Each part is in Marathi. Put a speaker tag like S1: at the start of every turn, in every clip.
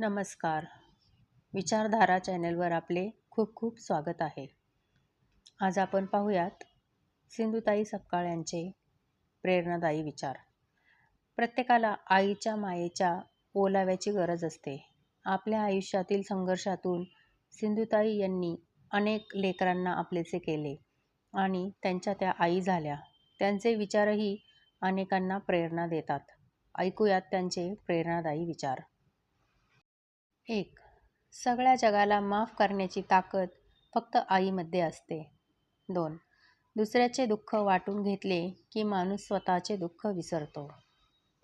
S1: नमस्कार. विचारधारा चॅनलवर आपले खूप खूप स्वागत आहे. आज आपण पाहूयात सिंधुताई सपकाळ यांचे प्रेरणादायी विचार. प्रत्येकाला आईच्या मायेच्या ओलाव्याची गरज असते. आपल्या आयुष्यातील संघर्षातून सिंधुताई यांनी अनेक लेकरांना आपलेसे केले आणि त्यांच्या त्या आई झाल्या. त्यांचे विचारही अनेकांना प्रेरणा देतात. ऐकूयात त्यांचे प्रेरणादायी विचार. एक. सगळ्या जगाला माफ करण्याची ताकद फक्त आईमध्ये असते. दोन. दुसऱ्याचे दुःख वाटून घेतले की माणूस स्वतःचे दुःख विसरतो.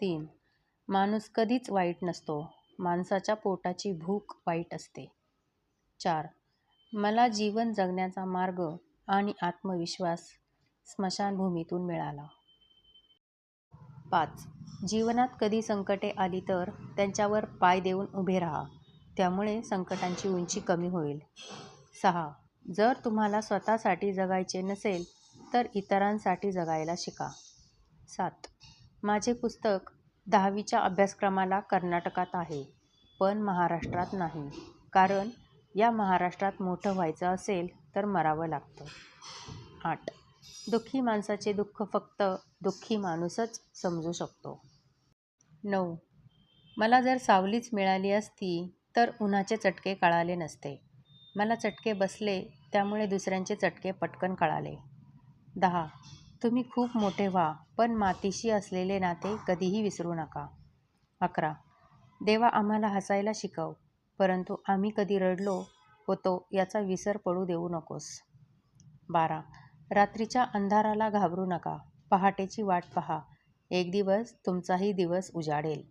S1: तीन. माणूस कधीच वाईट नसतो. माणसाच्या पोटाची भूक वाईट असते. चार. मला जीवन जगण्याचा मार्ग आणि आत्मविश्वास स्मशानभूमीतून मिळाला. पाच. जीवनात कधी संकटे आली तर त्यांच्यावर पाय देऊन उभे राहा. त्यामुळे संकटांची उंची कमी होईल. सहा. जर तुम्हाला स्वतःसाठी जगायचे नसेल तर इतरांसाठी जगायला शिका. सात. माझे पुस्तक दहावीच्या अभ्यासक्रमाला कर्नाटकात आहे पण महाराष्ट्रात नाही. कारण या महाराष्ट्रात मोठं व्हायचं असेल तर मरावं लागतं. आठ. दुःखी माणसाचे दुःख फक्त दुःखी माणूसच समजू शकतो. नऊ. मला जर सावलीच मिळाली असती तर उन्हाचे चटके कळाले नसते. मला चटके बसले त्यामुळे दुसऱ्यांचे चटके पटकन कळाले. दहा. तुम्ही खूप मोठे व्हा पण मातीशी असलेले नाते कधीही विसरू नका. अकरा. देवा आम्हाला हसायला शिकव परंतु आम्ही कधी रडलो होतो याचा विसर पडू देऊ नकोस. बारा. रात्रीच्या अंधाराला घाबरू नका. पहाटेची वाट पहा. एक दिवस तुमचाही दिवस उजाडेल.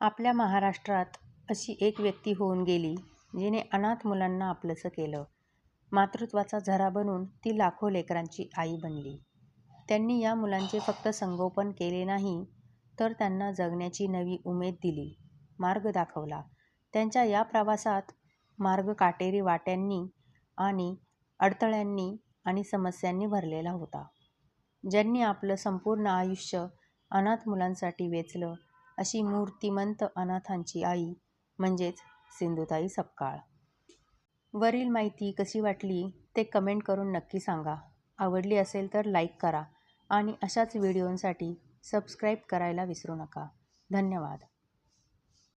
S1: आपल्या महाराष्ट्रात अशी एक व्यक्ती होऊन गेली जिने अनाथ मुलांना आपलंसं केलं. मातृत्वाचा झरा बनून ती लाखो लेकरांची आई बनली. त्यांनी या मुलांचे फक्त संगोपन केले नाही तर त्यांना जगण्याची नवी उमेद दिली. मार्ग दाखवला. त्यांच्या या प्रवासात मार्ग काटेरी वाट्यांनी आणि अडथळ्यांनी आणि समस्यांनी भरलेला होता. ज्यांनी आपलं संपूर्ण आयुष्य अनाथ मुलांसाठी वेचलं अशी मूर्तिमंत अनाथांची आई म्हणजेच सिंधुताई सपकाळ. वरील माहिती कशी वाटली ते कमेंट करून नक्की सांगा. आवडली असेल तर लाईक करा आणि अशाच व्हिडिओंसाठी सबस्क्राईब करायला विसरू नका. धन्यवाद.